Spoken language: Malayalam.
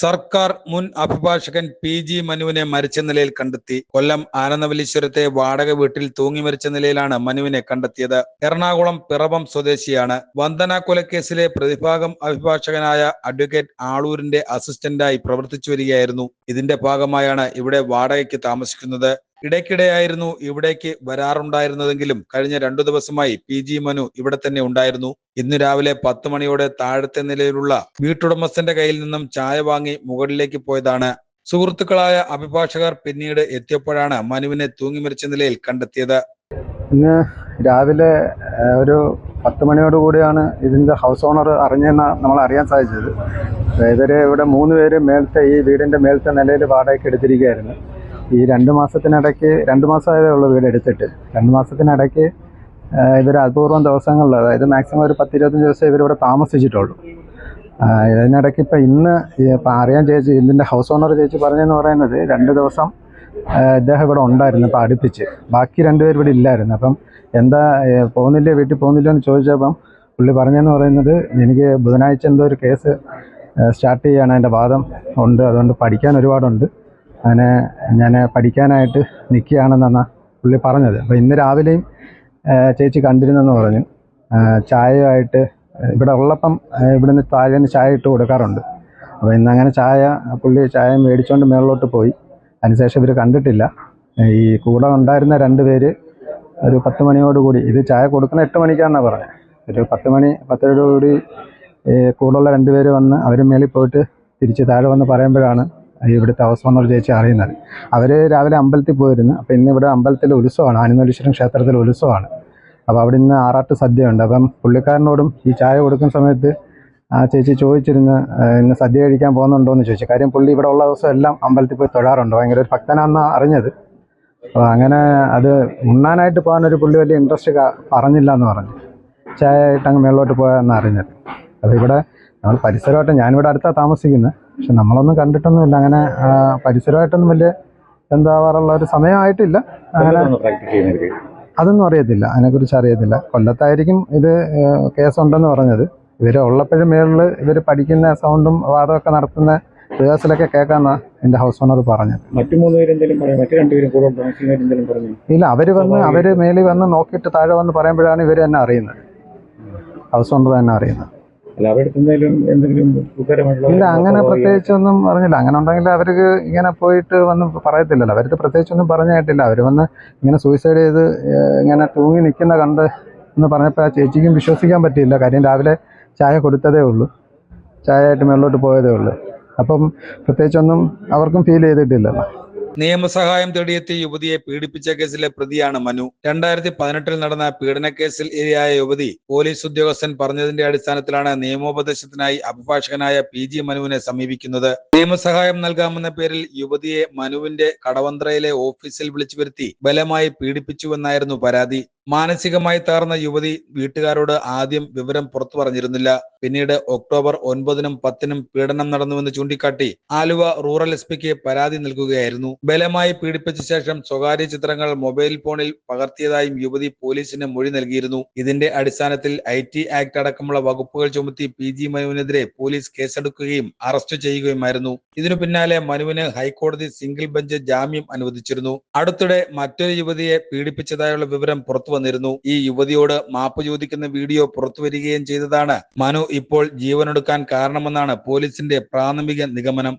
സർക്കാർ മുൻ അഭിഭാഷകൻ പി ജി മനുവിനെ മരിച്ച നിലയിൽ കണ്ടെത്തി. കൊല്ലം ആനന്ദവല്ലീശ്വരത്തെ വാടക വീട്ടിൽ തൂങ്ങി മരിച്ച നിലയിലാണ് മനുവിനെ കണ്ടെത്തിയത്. എറണാകുളം പിറവം സ്വദേശിയാണ്. വന്ദന കൊലക്കേസിലെ പ്രതിഭാഗം അഭിഭാഷകനായ അഡ്വക്കേറ്റ് ആളൂരിന്റെ അസിസ്റ്റന്റായി പ്രവർത്തിച്ചു വരികയായിരുന്നു. ഇതിന്റെ ഭാഗമായാണ് ഇവിടെ വാടകയ്ക്ക് താമസിക്കുന്നത്. ഇടയ്ക്കിടെയായിരുന്നു ഇവിടേക്ക് വരാറുണ്ടായിരുന്നതെങ്കിലും കഴിഞ്ഞ രണ്ടു ദിവസമായി പി ജി മനു ഇവിടെ തന്നെ ഉണ്ടായിരുന്നു. ഇന്ന് രാവിലെ പത്ത് മണിയോടെ താഴത്തെ നിലയിലുള്ള വീട്ടുടമസ്ഥന്റെ കയ്യിൽ നിന്നും ചായ വാങ്ങി മുകളിലേക്ക് പോയതാണ്. സുഹൃത്തുക്കളായ അഭിഭാഷകർ പിന്നീട് എത്തിയപ്പോഴാണ് മനുവിനെ തൂങ്ങി മരിച്ച നിലയിൽ കണ്ടെത്തിയത്. ഇന്ന് രാവിലെ ഒരു പത്ത് മണിയോട് കൂടിയാണ് ഇതിന്റെ ഹൗസ് ഓണർ അറിഞ്ഞെന്ന് നമ്മൾ അറിയാൻ സാധിച്ചത്. ഇവർ ഇവിടെ മൂന്ന് പേര് മേളത്തെ ഈ വീടിന്റെ മേളത്തെ നിലയിൽ വാടകയ്ക്ക് എടുത്തിരിക്കുകയായിരുന്നു. ഈ രണ്ട് മാസത്തിനിടയ്ക്ക് രണ്ട് മാസമായതേ ഉള്ളൂ വീട് എടുത്തിട്ട്. രണ്ട് മാസത്തിനിടയ്ക്ക് ഇവർ അപൂർവം ദിവസങ്ങളിൽ അതായത് മാക്സിമം ഒരു പത്ത് ഇരുപത്തഞ്ച് ദിവസം ഇവരിവിടെ താമസിച്ചിട്ടുള്ളൂ. ഇതിനിടയ്ക്ക് ഇപ്പം ഇന്ന് ഇപ്പം അറിയാൻ ചേച്ചി ഇതിന്റെ ഹൗസ് ഓണർ ചേച്ചി പറഞ്ഞതെന്ന് പറയുന്നത് രണ്ട് ദിവസം ഇദ്ദേഹം ഇവിടെ ഉണ്ടായിരുന്നു അപ്പം അടുപ്പിച്ച്. ബാക്കി രണ്ടുപേരും ഇവിടെ ഇല്ലായിരുന്നു. അപ്പം എന്താ പോകുന്നില്ലേ വീട്ടിൽ പോകുന്നില്ല എന്ന് ചോദിച്ചപ്പം പുള്ളി പറഞ്ഞതെന്ന് പറയുന്നത് എനിക്ക് ബുധനാഴ്ച എന്തോ ഒരു കേസ് സ്റ്റാർട്ട് ചെയ്യാണ് എന്റെ വാദം ഉണ്ട് അതുകൊണ്ട് പഠിക്കാൻ ഒരുപാടുണ്ട്. അങ്ങനെ ഞാൻ പഠിക്കാനായിട്ട് നിൽക്കുകയാണെന്നാണ് പുള്ളി പറഞ്ഞത്. അപ്പോൾ ഇന്ന് രാവിലെയും ചേച്ചി കണ്ടിരുന്നെന്ന് പറഞ്ഞു. ചായയായിട്ട് ഇവിടെ ഉള്ളപ്പം ഇവിടെ ഇവിടുന്ന് താഴെ നിന്ന് ചായ ഇട്ട് കൊടുക്കാറുണ്ട്. അപ്പോൾ ഇന്ന് അങ്ങനെ ചായ പുള്ളി ചായ മേടിച്ചുകൊണ്ട് മേളിലോട്ട് പോയി. അതിനുശേഷം ഇവർ കണ്ടിട്ടില്ല. ഈ കൂടെ ഉണ്ടായിരുന്ന രണ്ട് പേര് ഒരു പത്ത് മണിയോട് കൂടി ഇത് ചായ കൊടുക്കുന്ന എട്ട് മണിക്കാണെന്നാണ് പറഞ്ഞത് ഒരു പത്ത് മണി പത്തരയോടുകൂടി കൂടുള്ള രണ്ട് പേര് വന്ന് അവർ മേളിൽ പോയിട്ട് തിരിച്ച് താഴെ വന്ന് പറയുമ്പോഴാണ് ഇവിടുത്തെ ഹൗസ് ഓണർ ചേച്ചി അറിയുന്നത്. അവർ രാവിലെ അമ്പലത്തിൽ പോയിരുന്നു. അപ്പോൾ ഇന്ന് ഇവിടെ അമ്പലത്തിൽ ഉത്സവമാണ്. ആനന്ദീശ്വരം ക്ഷേത്രത്തിൽ ഉത്സവമാണ്. അപ്പോൾ അവിടെ ഇന്ന് ആറാട്ട് സദ്യയുണ്ട്. അപ്പം പുള്ളിക്കാരനോടും ഈ ചായ കൊടുക്കുന്ന സമയത്ത് ആ ചേച്ചി ചോദിച്ചിരുന്ന് "ആ, ഇന്ന് സദ്യ കഴിക്കാൻ പോകുന്നുണ്ടോ എന്ന് ചോദിച്ചു. കാര്യം പുള്ളി ഇവിടെ ഉള്ള ദിവസം എല്ലാം അമ്പലത്തിൽ പോയി തൊഴാറുണ്ട്. ഭയങ്കര ഒരു ഭക്തനാണെന്നാണ് അറിഞ്ഞത്. അപ്പോൾ അങ്ങനെ അത് ഉണ്ണാനായിട്ട് പോകാനൊരു പുള്ളി വലിയ ഇൻട്രസ്റ്റ് പറഞ്ഞില്ല എന്ന് പറഞ്ഞു. ചായ ആയിട്ട് അങ്ങ് മേളിലോട്ട് പോയാന്ന് അറിഞ്ഞത്. അപ്പോൾ ഇവിടെ നമ്മൾ പരിസരമായിട്ട് ഞാനിവിടെ അടുത്താണ് താമസിക്കുന്നത്. പക്ഷെ നമ്മളൊന്നും കണ്ടിട്ടൊന്നുമില്ല. അങ്ങനെ പരിസരമായിട്ടൊന്നും വലിയ എന്താവാറുള്ള ഒരു സമയമായിട്ടില്ല. അങ്ങനെ അതൊന്നും അറിയത്തില്ല. അതിനെക്കുറിച്ച് അറിയത്തില്ല. കൊല്ലത്തായിരിക്കും ഇത് കേസ് കേസുണ്ടെന്ന് പറഞ്ഞത്. ഇവർ ഉള്ളപ്പോഴും മേളിൽ ഇവർ പഠിക്കുന്ന സൗണ്ടും വാദമൊക്കെ നടത്തുന്ന റിഹേഴ്സലൊക്കെ കേൾക്കാന്ന എന്റെ ഹൗസ് ഓണർ പറഞ്ഞത്. മറ്റു മറ്റു രണ്ടുപേരും കൂടെ താമസിക്കുന്നവരെന്തെങ്കിലും പറഞ്ഞു? ഇല്ല അവർ വന്ന് അവർ മേളിൽ വന്ന് നോക്കിയിട്ട് താഴെ വന്ന് പറയുമ്പോഴാണ് ഇവർ തന്നെ അറിയുന്നത്. ഹൗസ് ഓണർ തന്നെ അറിയുന്നത്. അല്ല അവിടെ എന്തെങ്കിലും ഇല്ല അങ്ങനെ പ്രത്യേകിച്ചൊന്നും പറഞ്ഞില്ല അങ്ങനെ ഉണ്ടെങ്കിൽ അവർക്ക് ഇങ്ങനെ പോയിട്ട് വന്ന് പറയത്തില്ലല്ലോ. അവർക്ക് പ്രത്യേകിച്ചൊന്നും പറഞ്ഞായിട്ടില്ല അവർ വന്ന് ഇങ്ങനെ സൂയിസൈഡ് ചെയ്ത് ഇങ്ങനെ തൂങ്ങി നിൽക്കുന്ന കണ്ട് എന്ന് പറഞ്ഞപ്പോൾ ആ ചേച്ചിക്കും വിശ്വസിക്കാൻ പറ്റിയില്ല. കാര്യം രാവിലെ ചായ കൊടുത്തതേ ഉള്ളൂ. ചായ ആയിട്ട് മേളിലോട്ട് പോയതേ ഉള്ളൂ. അപ്പം പ്രത്യേകിച്ചൊന്നും അവർക്കും ഫീൽ ചെയ്തിട്ടില്ലല്ലോ. നിയമസഹായം തേടിയെത്തിയ യുവതിയെ പീഡിപ്പിച്ച കേസിലെ പ്രതിയാണ് മനു. രണ്ടായിരത്തി പതിനെട്ടിൽ നടന്ന പീഡനക്കേസിൽ ഇരയായ യുവതി പോലീസ് ഉദ്യോഗസ്ഥൻ പറഞ്ഞതിന്റെ അടിസ്ഥാനത്തിലാണ് നിയമോപദേശത്തിനായി അഭിഭാഷകനായ പി ജി മനുവിനെ സമീപിക്കുന്നത്. നിയമസഹായം നൽകാമെന്ന പേരിൽ യുവതിയെ മനുവിന്റെ കടവന്ത്രയിലെ ഓഫീസിൽ വിളിച്ചു വരുത്തി ബലമായി പീഡിപ്പിച്ചുവെന്നായിരുന്നു പരാതി. മാനസികമായി തകർന്ന യുവതി വീട്ടുകാരോട് ആദ്യം വിവരം പുറത്തു പറഞ്ഞിരുന്നില്ല. പിന്നീട് ഒക്ടോബർ ഒൻപതിനും പത്തിനും പീഡനം നടന്നുവെന്ന് ചൂണ്ടിക്കാട്ടി ആലുവ റൂറൽ എസ് പിക്ക് പരാതി നൽകുകയായിരുന്നു. ബലമായി പീഡിപ്പിച്ച ശേഷം സ്വകാര്യ ചിത്രങ്ങൾ മൊബൈൽ ഫോണിൽ പകർത്തിയതായും യുവതി പോലീസിന് മൊഴി നൽകിയിരുന്നു. ഇതിന്റെ അടിസ്ഥാനത്തിൽ ഐ ടി ആക്ട് അടക്കമുള്ള വകുപ്പുകൾ ചുമത്തി പി ജി മനുവിനെതിരെ പോലീസ് കേസെടുക്കുകയും അറസ്റ്റ് ചെയ്യുകയുമായിരുന്നു. ഇതിനു പിന്നാലെ മനുവിന് ഹൈക്കോടതി സിംഗിൾ ബെഞ്ച് ജാമ്യം അനുവദിച്ചിരുന്നു. അടുത്തിടെ മറ്റൊരു യുവതിയെ പീഡിപ്പിച്ചതായുള്ള വിവരം പുറത്തു വന്നിരുന്നു. ഈ യുവതിയോട് മാപ്പ് ചോദിക്കുന്ന വീഡിയോ പുറത്തു വരികയും ചെയ്തതാണ്. മനു ഇപ്പോൾ ജീവനൊടുക്കാൻ കാരണമെന്നാണ് പോലീസിന്റെ പ്രാഥമിക നിഗമനം.